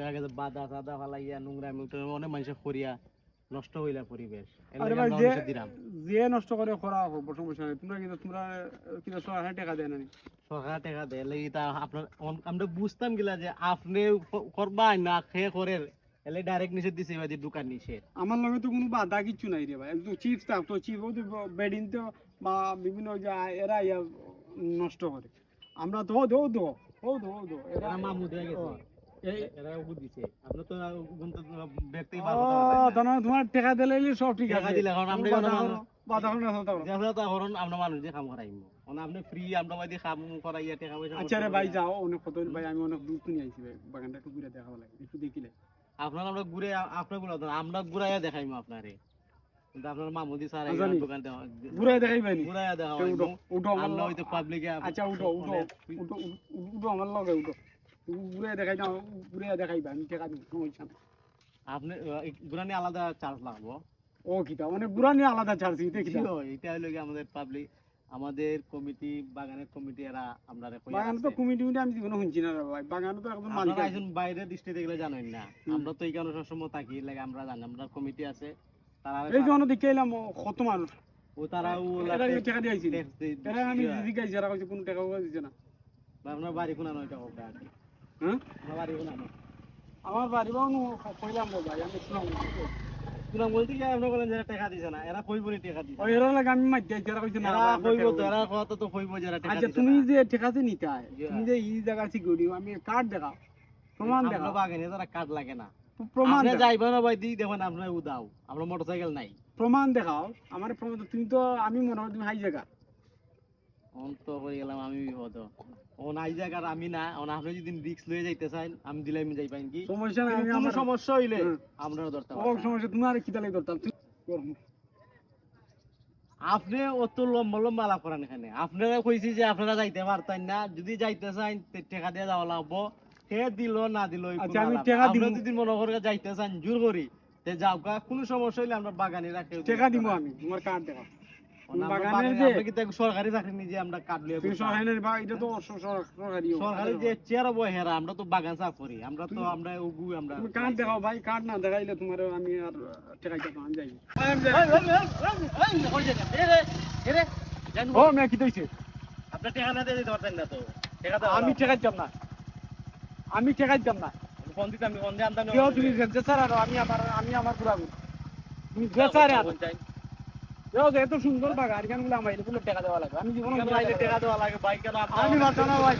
দেখা গেছে বাদা সাদা ফালাইয়া নোংরা অনেক মানুষের করিয়া নষ্ট হইলা পরিবেশ। আরে ভাই যে যে নষ্ট করে করা হোক নাই তোমরা কিন্তু তোমরা টাকা দেয় না সরকার টাকা দেয় লাগি তা আপনার আমরা বুঝতাম গিলা যে আপনি করবা না খেয়ে করে এলে ডাইরেক্ট নিষেধ দিছে এবার দোকান নিষেধ। আমার লগে তো কোনো বাধা কিচ্ছু নাই রে ভাই তো চিপস থাকতো চিপস তো বেডিন তো বা বিভিন্ন যে এরা ইয়া নষ্ট করে। আমরা তো দো দো ও দো দো এরা এরা মামু দিয়ে গেছে। তোমার দিলে সব ঠিক আছে। দিলে আপনি ফ্রি আমরা বাইদি করাইয়া টাকা পয়সা আচ্ছা রে ভাই যাও অনেক কত ভাই আমি অনেক দূর তুই আইছি ভাই। বাগানটা একটু ঘুরে দেখাবো লাগে একটু দেখিলে। আপনার আমরা ঘুরে আপনারগুলো আমরা ঘুরাইয়া দেখাইমু আপনারে। কিন্তু আপনার মামুদি স্যার আচ্ছা দোকান ঘুরে দেখাই ভাই নি। ঘুরাইয়া দেখা উঠো, উঠো, আমার লগে। পাবলিকে আচ্ছা উঠো উঠো উঠো উঠো আমার লগে উঠো। ঘুরে দেখাই দাও ঘুরে দেখাইবা আমি টাকা দিব সমস্যা নাই। আপনি ঘুরানি আলাদা চার্জ লাগবো। ও কিতা? মানে নিয়ে আলাদা এটা হলো আমাদের পাবলিক আমাদের কমিটি বাগানের কমিটি এরা আমরা বাগান তো কমিটি আমি জীবনে শুনছি না ভাই। বাগান তো একদম মালিক আছে। একজন জানেন না। আমরা তো এইখানে সবসময় থাকি লাগে আমরা জানি আমরা কমিটি আছে। তারা এই যে দেখে এলাম কত মানুষ? ও তারা ও টাকা দিয়ে আইছি text দিয়ে- এরা আমি দিয়ে- কইছে কোনো টাকা দিছে না। আপনার বাড়ি কোনা নয় টাকা আমার বাড়ি বাবু কইলাম ভাই আমি শুনাম কোনা বলতে কি আপনি বলেন যারা টাকা দিছে না এরা কইব নি টাকা দিছে। ও এরা লাগে আমি মাইতে আইছি কইছে না এরা কইব তো এরা কথা তো কইব যারা টাকা আচ্ছা তুমি যে তুমি যে এই জায়গা আমি কার্ড দেখাও প্রমাণ তারা লাগে না। প্রমাণ না ভাই দি দেখেন আপনার উদাও আমরা মোটরসাইকেল নাই। প্রমাণ দেখাও আমার প্রমাণ তুমি তো আমি মনে হয় তুমি হাই জায়গা। অন্ত গেলাম আমি বিপদ। ও নাই জায়গার আমি না ও আপনি যদি রিক্স লয়ে যাইতে চান আমি দিলে আমি যাই পাইন কি সমস্যা নাই আমি আমার সমস্যা হইলে আমরা ধরতে ও সমস্যা তুমি আর কি তালে ধরতাম? আপনি অত লম্বা লম্বা করেন এখানে। আপনারা কইছি যে আপনারা যাইতে পারতেন না। যদি যাইতে চান টাকা দিয়ে যাওয়া লাগবো। সে দিল না দিল আচ্ছা, আমি টাকা দিব। যদি মনে করে যাইতে চান জোর করি। তে যাও কোনো সমস্যা হইলে আমরা বাগানে রাখি। টাকা দিব আমি তোমার কার্ড দেখাও। সরকারি চাকরি নিজে আমরা কাট লিয়ে তুমি সরকারি বা এটা তো সর- সর- সরকারি সরকারি যে চেয়ার বহেরা আমরা তো বাগান সাফ করি আমরা তো আমরা উগু আমরা তুমি কার্ড দেখাও ভাই কার্ড না দেখাইলে তোমার আমি আর টাকা দিতাম আমি যাই ও মে কি দইছে আপনার টাকা না দিতে পারতেন না তো টাকা তো আমি টাকা না আমি টাকা না ফোন দিতাম ফোন দিয়ে আনতাম তুমি যে আর আমি আমার আমি আমার পুরা তুমি আর এত সুন্দর বাগান গানগুলো আমার এগুলো টাকা দেওয়া লাগবে আমি জীবনে টাকা দেওয়া লাগে? বাইক আমি ভাই,